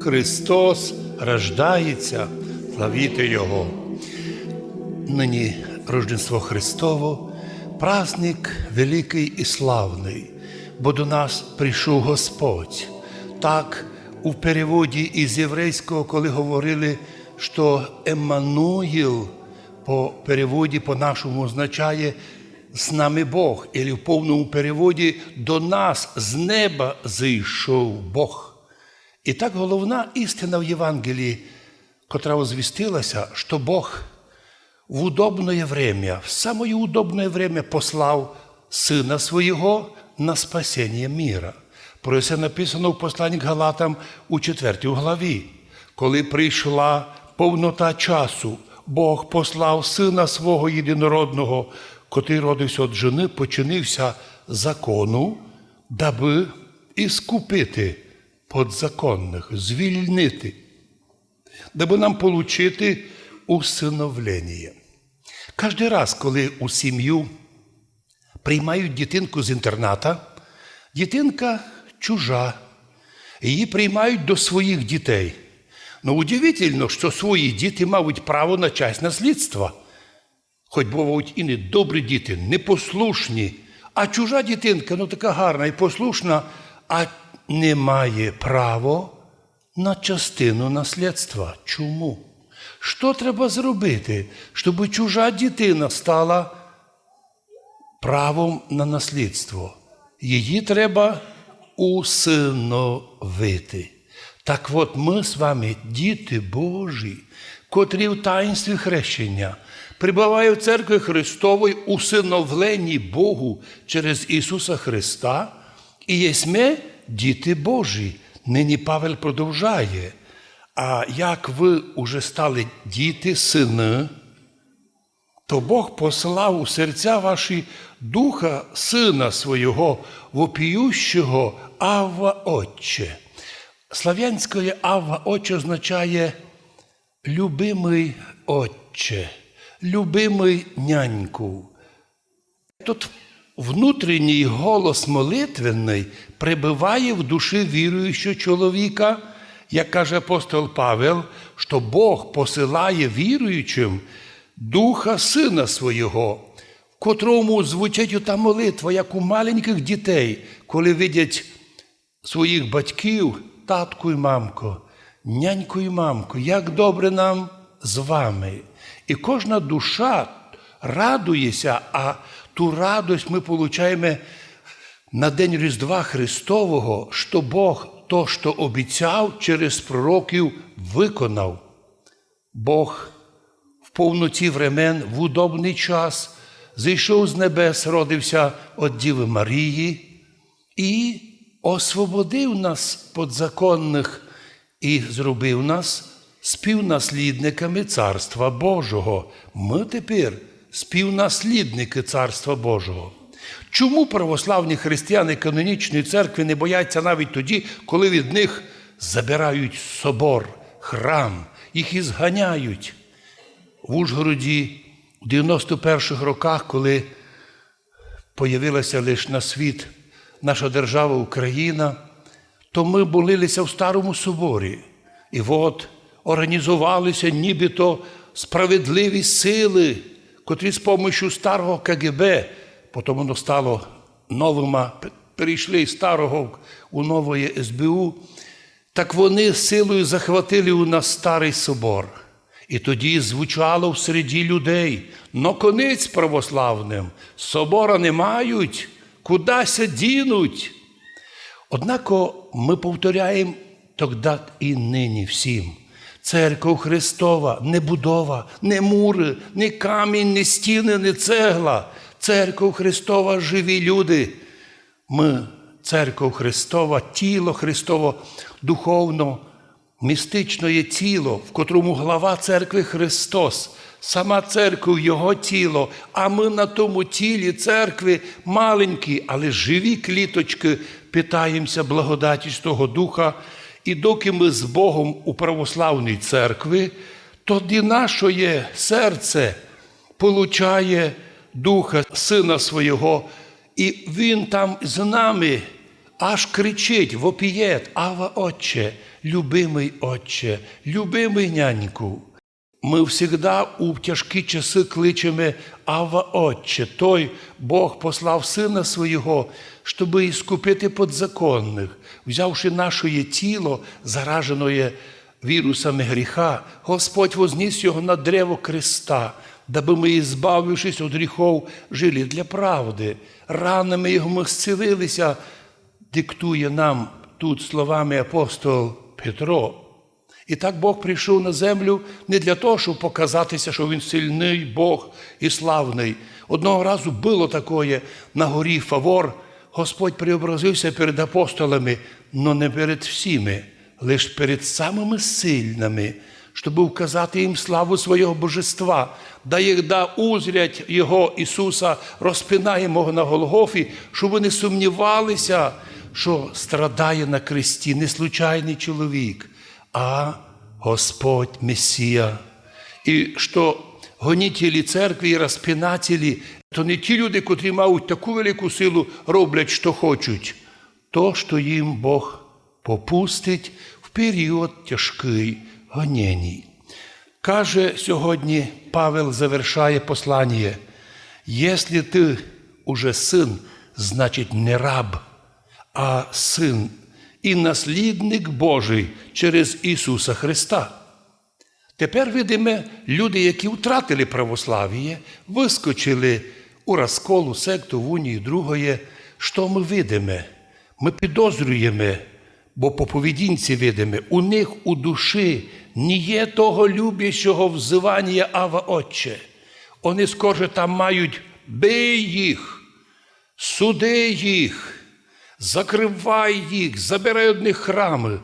Христос рождається, славіте Його. Нині Рождество Христово, праздник великий і славний, бо до нас прийшов Господь. Так у переводі із єврейського, коли говорили, що Еммануїл по переводі по-нашому означає з нами Бог, і в повному переводі до нас з неба зійшов Бог. І так головна істина в Євангелії, котра озвістилася, що Бог в удобное время, в самое удобное время послав Сина Свого на спасення міра. Про це написано в посланні к Галатам у 4 главі. Коли прийшла повнота часу, Бог послав Сина Свого єдинородного, котрий родився від жени, починився закону, даби іскупити подзаконних, звільнити, даби нам получити усиновлення. Кожен раз, коли у сім'ю приймають дитинку з інтерната, дитинка чужа, її приймають до своїх дітей. Ну, удивительно, що свої діти мають право на часть наслідства. Хоч бувають і не добрі діти, непослушні, а чужа дитинка, ну така гарна і послушна, а не має права на частину наслідства. Чому? Що треба зробити, щоб чужа дитина стала правом на наслідство? Її треба усиновити. Так от ми з вами, діти Божі, котрі в таїнстві хрещення прибувають в церкві Христової усиновлені Богу через Ісуса Христа, і єсме діти Божі. Нині Павел продовжає. А як ви уже стали діти, сини, то Бог послав у серця ваші духа Сина Свого, вопіющого Авва Отче. Слав'янське Авва Отче означає любимий Отче, любимий няньку. Тут внутрішній голос молитвенний прибиває в душі віруючого чоловіка, як каже апостол Павел, що Бог посилає віруючим Духа Сина Свого, в котрому звучить ота молитва, як у маленьких дітей, коли видять своїх батьків, татку і мамку, няньку і мамку, як добре нам з вами. І кожна душа радується, а ту радость ми получаємо на День Різдва Христового, що Бог то, що обіцяв через пророків, виконав. Бог в повноті времен, в удобний час, зійшов з небес, родився від Діви Марії і освободив нас подзаконних і зробив нас співнаслідниками Царства Божого. Ми тепер співнаслідники Царства Божого. Чому православні християни канонічної церкви не бояться навіть тоді, коли від них забирають собор, храм, їх ізганяють? В Ужгороді в 91-х роках, коли появилася лише на світ наша держава Україна, то ми молилися в Старому соборі. І от організувалися нібито справедливі сили, котрі з допомогою старого КГБ, потім воно стало новим, а перейшли з старого у нове СБУ, так вони силою захватили у нас старий собор. І тоді звучало в середі людей, но конець православним, собора не мають, кудася дінуть. Однако ми повторяємо тоді і нині всім. Церква Христова не будова, не мури, не камінь, не стіни, не цегла. Церква Христова живі люди. Ми, церква Христова, тіло Христово, духовно, містично є тіло, в котрому глава церкви Христос, сама церква Його тіло, а ми на тому тілі церкви маленькі, але живі кліточки, питаємося благодаті того Духа. І доки ми з Богом у православній церкві, тоді наше серце получає Духа Сина Свого, і Він там з нами аж кричить, вопієт, Ава Отче, любимий Отче, любимий няньку. Ми завжди у тяжкі часи кличемо Ава Отче, той Бог послав Сина Свого, щоб іскупити подзаконних, взявши наше тіло, заражене вірусами гріха, Господь возніс його на древо креста, даби ми, збавившись від гріхов, жили для правди. Ранами його ми зцілилися, диктує нам тут словами апостол Петро. І так Бог прийшов на землю не для того, щоб показатися, що він сильний Бог і славний. Одного разу було таке на горі Фавор. Господь преобразився перед апостолами, але не перед всіми, лише перед самими сильними, щоб вказати їм славу свого божества, да їх да узрять Його Ісуса, розпинаємого на Голгофі, щоб вони сумнівалися, що страдає на кресті не случайний чоловік а Господь Месія. І що гонітелі церкви і розпинателі, то не ті люди, котрі мають таку велику силу, роблять, що хочуть, то, що їм Бог попустить в період тяжкий гонєній. Каже сьогодні Павел завершає послання, якщо ти уже син, значить не раб, а син і наслідник Божий через Ісуса Христа. Тепер видимо, люди, які втратили православ'я, вискочили у розколу секту в унії другої, що ми видимо? Ми підозрюємо, бо по поведінці видимо, у них у душі не є того любящого взивання Ава Отче. Вони скорше там мають бий їх, суди їх закривай їх, забирай одних храми.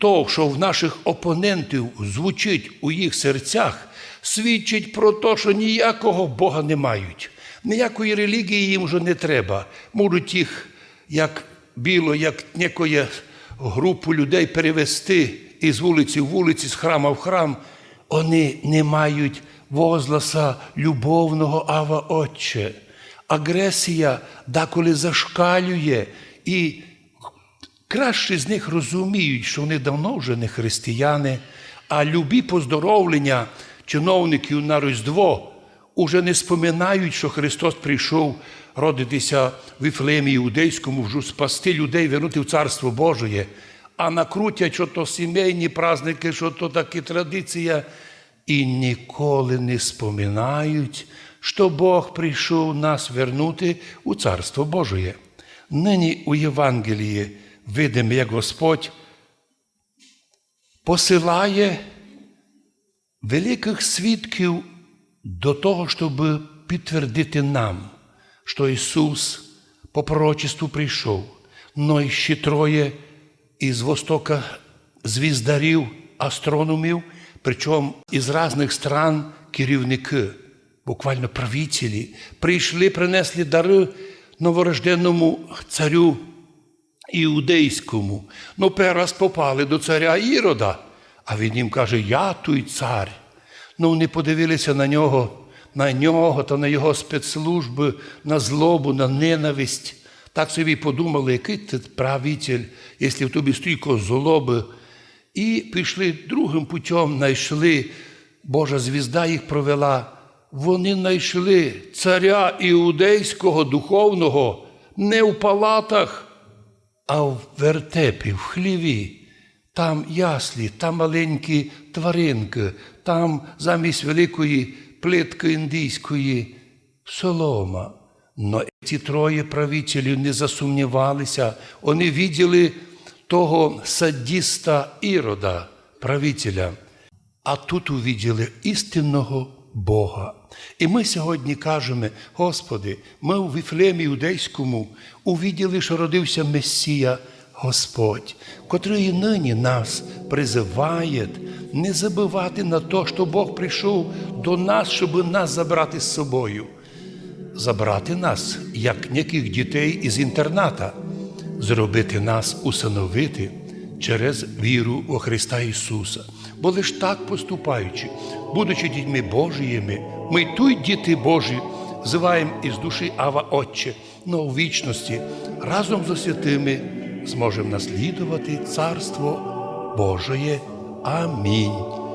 То, що в наших опонентів звучить у їх серцях, свідчить про те, що ніякого Бога не мають. Ніякої релігії їм вже не треба. Можуть їх, як біло, як некоє групу людей перевести із вулиці в вулиці, з храма в храм. Вони не мають возгласа любовного Ава Отче. Агресія деколи зашкалює, і краще з них розуміють, що вони давно вже не християни, а любі поздоровлення чиновників на Різдво уже не споминають, що Христос прийшов родитися в Іфлемі Іудейському, вже спасти людей, вернути в Царство Божє, а накрутять, що то сімейні праздники, що то такі традиція, і ніколи не споминають, що Бог прийшов нас вернути у Царство Божє. Нині у Євангелії видимо, як Господь посилає великих свідків до того, щоб підтвердити нам, що Ісус по пророчеству прийшов, но ще троє із востока звіздарів, астрономів, причому із різних стран керівники, буквально правителі, прийшли, принесли дари новорожденному царю іудейському. Ну, перраз попали до царя Ірода, а він їм каже: Я той цар. Ну, вони подивилися на нього, на нього та на його спецслужби, на злобу, на ненависть. Так собі подумали, який ти правитель, якщо в тобі стільки злоби. І пішли другим путем, знайшли, Божа звізда їх провела. Вони знайшли царя іудейського духовного не в палатах, а в вертепі, в хліві. Там яслі, там маленькі тваринки, там замість великої плитки індійської солома. Но ці троє правителів не засумнівалися, вони виділи того садіста Ірода, правителя, а тут увиділи істинного Бога. І ми сьогодні кажемо, Господи, ми у Віфлемі Іудейському увиділи, що родився Месія Господь, котрий нині нас призиває не забувати на те, що Бог прийшов до нас, щоб нас забрати з собою. Забрати нас, як яких дітей із інтерната, зробити нас усиновити через віру у Христа Ісуса. Бо лиш так поступаючи, будучи дітьми Божіми, ми й тут діти Божі зваємо із душі Ава Отче, но у вічності разом з освятими зможемо наслідувати Царство Божоє. Амінь.